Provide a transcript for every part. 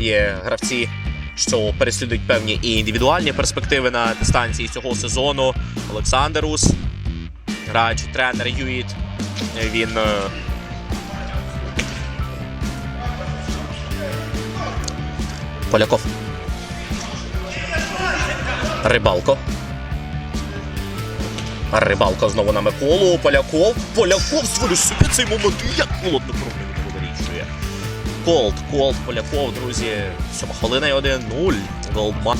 Є гравці, що переслідують певні і індивідуальні перспективи на дистанції цього сезону. Олександр Ус, граючий тренер Юїт. Він е, Поляков. Рибалко. Рибалко знову на Миколу. Поляков. Поляков свою собі цей момент. Як холодно вирішує. Колд, Колд, Поляков, друзі. Сьома хвилина і 1-0. Голдман.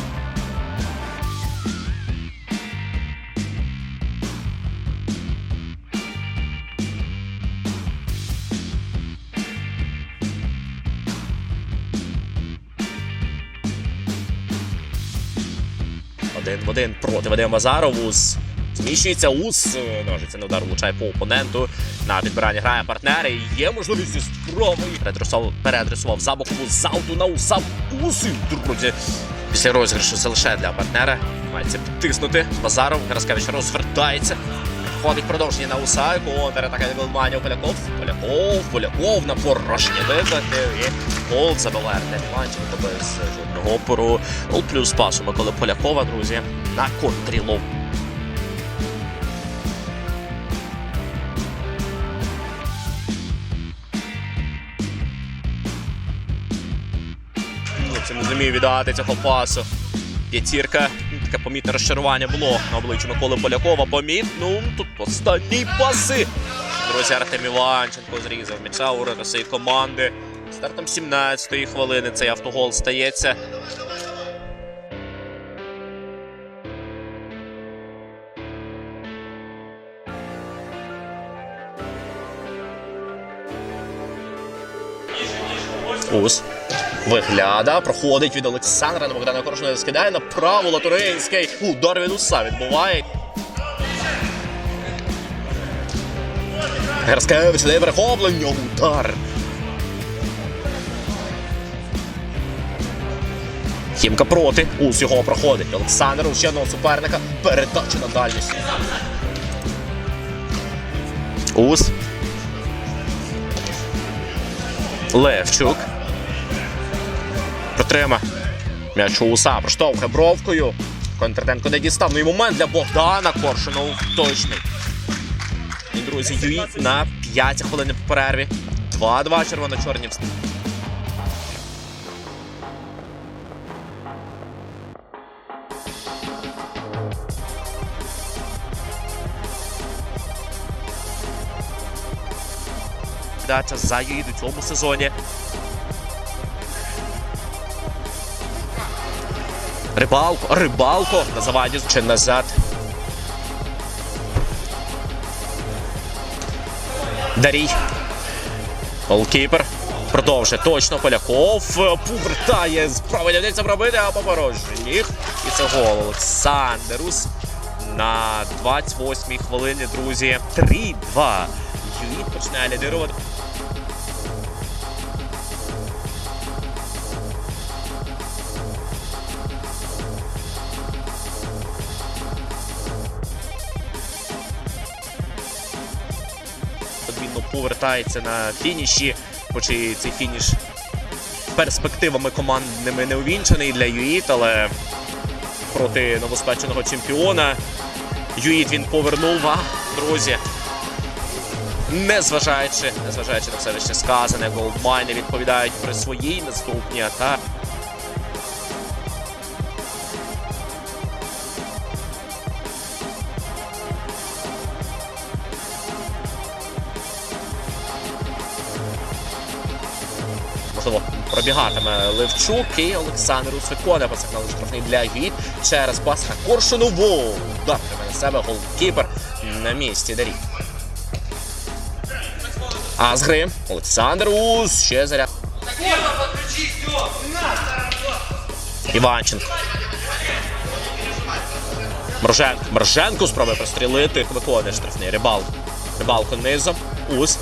Один в один проти Вадима Базаров. Ус зміщується ус. е, Ножиться на удар влучає по опоненту. На підбирання грає партнери. І Є можливість зі спроби. Передресував, переадресував за бокову на уса. Уси, друзі. Після розіграшу це лише для партнера. Мається підтиснути. Базаров. Граскевич розвертається. Ходить продовження на уса. Контратака від Голдманів. Поляков. Поляков. Поляков на порожні виклики. І гол забиває Артем Іванченко без жодного опору. Гол плюс пасу Миколи Полякова, друзі. На контрі не зумів віддати цього пасу. П'ятірка. Таке помітне розчарування було на обличчі Миколи Полякова. Помітно. Тут останні паси. Друзі, Артем Іванченко зрізав м'яча у своєї команди. Стартом 17-ї хвилини цей автогол стається. Ус. Вигляда, проходить від Олександра на Богдана Корошного скидає направо Латуринський. Удар від уса відбуває. Герскевич дає перехоплення. Удар. Хімка проти. Ус його проходить. Олександр у ще одного суперника. Передача на дальність. Ус. Левчук. Протрима. М'яч у уса. Проштовхує бровкою. Контратенко не дістав. Ну і момент для Богдана Коршунов точний. І, друзі, Юїт на 5 хвилин по перерві. 2-2 червоно-чорні. Дача за Юїт у цьому сезоні. Рибалко, рибалко на заваді чи назад. Дарій. Голкіпер. Продовжує точно Поляков. е, Повертає. Не вдається пробити, а попорожніх. І це гол Олександрус. На 28-й хвилині, друзі. 3-2. Юїт починає лідирувати. Подвійно повертається на фініші, хоч і цей фініш перспективами командними не увінчений для ЮІТ, але проти новоспеченого чемпіона ЮІТ він повернув, а, друзі. Незважаючи, незважаючи на все вище сказане, голдмайни відповідають при своїй наступній атаці. Можливо, пробігатиме Левчук і Олександр Усвиконе посигнали штрафний для Гіт через пас на Коршунову. Удар на себе голкіпер на місці Дарі. А з гри Олександр Ус ще заряд. Іванченко. Мроженко. Мроженко спробує прострілити. Виконує штрафний. Рибалко низом. Ус.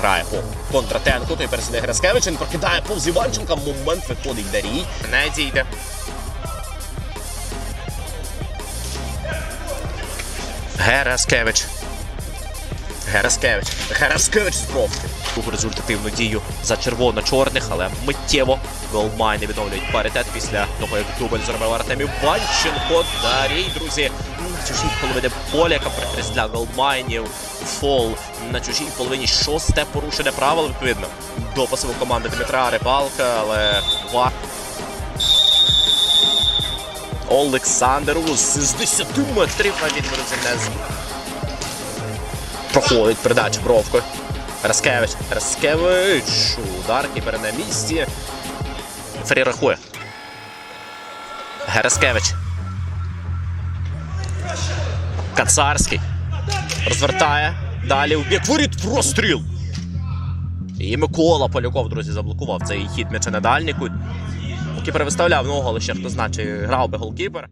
Грає по Кондратенку, той пересідає Граскевич, він прокидає повз Іванченка, момент виходить Дарій. Не дійде. Гераскевич. Гераскевич. Гераскевич з бровки. Другу результативну дію за червоно-чорних, але миттєво голмайни відновлюють паритет після того, як дубль зробив Артемій Банченко. Дарій, друзі, на чужій половині поля, яка прикрість для голмайнів. Фол на чужій половині шосте порушення правил, відповідно, до пасиву команди Дмитра Рибалка, але ва. Олександр Ус з 10 метрів на відміру не з- Проходить передачу бровкою. Раскевич. Раскевич. Удар кіпер на місці. Фері рахує. Гераскевич. Кацарський. Розвертає. Далі в бік воріт. Простріл. І Микола Поляков, друзі, заблокував цей хід м'яча на дальній кут. Кіпер виставляв ногу, але ще хто знає, чи грав би голкіпер.